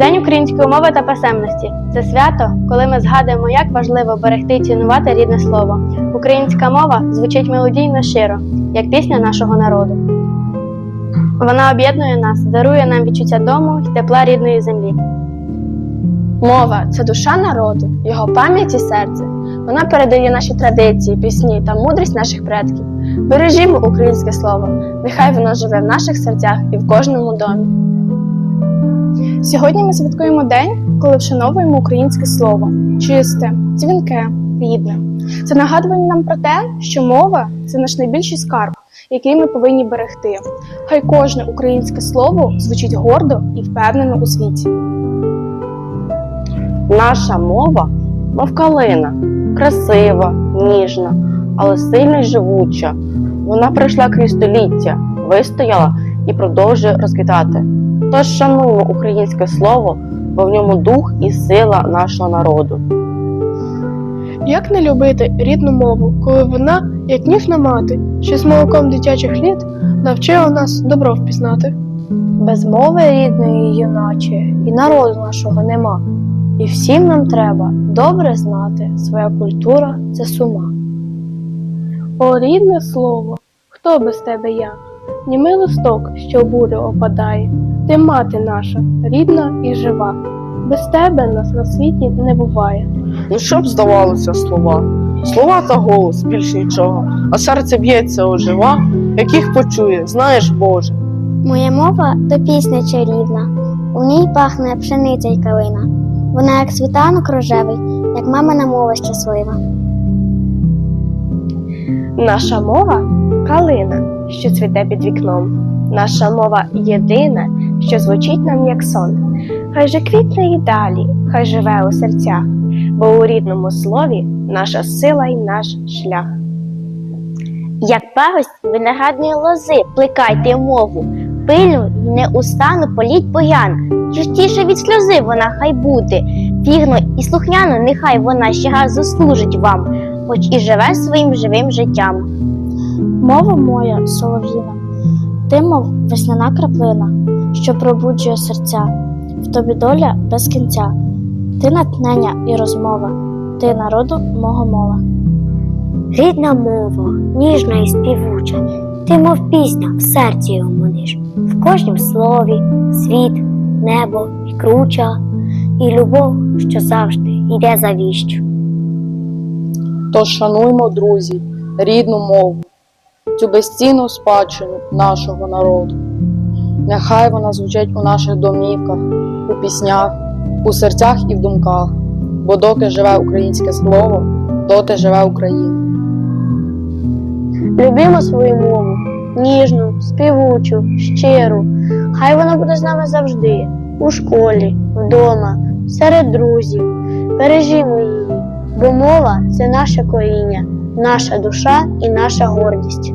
День української мови та писемності це свято, коли ми згадуємо, як важливо берегти і цінувати рідне слово. Українська мова звучить мелодійно щиро, як пісня нашого народу. Вона об'єднує нас, дарує нам відчуття дому і тепла рідної землі. Мова це душа народу, його пам'ять і серце. Вона передає наші традиції, пісні та мудрість наших предків. Бережімо українське слово, нехай воно живе в наших серцях і в кожному домі. Сьогодні ми святкуємо день, коли вшановуємо українське слово чисте, дзвінке, рідне. Це нагадування нам про те, що мова це наш найбільший скарб, який ми повинні берегти. Хай кожне українське слово звучить гордо і впевнено у світі. Наша мова, мов калина, красива, ніжна, але сильна й живуча. Вона пройшла крізь століття, вистояла і продовжує розквітати. Тож шануємо українське слово, бо в ньому дух і сила нашого народу. Як не любити рідну мову, коли вона, як ніжна мати, що з молоком дитячих літ навчила нас добро впізнати? Без мови рідної юначе і народу нашого нема. І всім нам треба добре знати, своя культура це сума. О, рідне слово, хто без тебе я? Німий листок, що бурю опадає, ти мати наша, рідна і жива. Без тебе нас на світі не буває. Ну що б здавалося слова? Слова та голос більше нічого, а серце б'ється ожива, яких почує, знаєш, Боже. Моя мова то пісня чарівна, у ній пахне пшениця й калина. Вона як світанок рожевий, як мамина мова щаслива. Наша мова калина, що цвіте під вікном. Наша мова єдина, що звучить нам як сон. Хай же квітне і далі, хай живе у серцях, бо у рідному слові наша сила й наш шлях. Як пагость виноградної лози, плекайте мову, пильну й неустану політь боян. Чистіше від сльози вона хай буде, вірно і слухняно, нехай вона ще раз заслужить вам, хоч і живе своїм живим життям. Мова моя солов'їна, ти, мов весняна краплина, що пробуджує серця, в тобі доля без кінця, ти натхнення і розмова, ти народу мого мова. Рідна мова, ніжна і співуча, ти, мов пісня, в серці його в кожнім слові, світ, небо і круча, і любов, що завжди йде за віщу. Тож шануймо, друзі, рідну мову, цю безцінну спадщину нашого народу. Нехай вона звучить у наших домівках, у піснях, у серцях і в думках, бо доки живе українське слово, доти живе Україна. Любімо свою мову, ніжну, співучу, щиру. Хай вона буде з нами завжди, у школі, вдома, серед друзів. Бережімо її, бо мова це наше коріння, наша душа і наша гордість.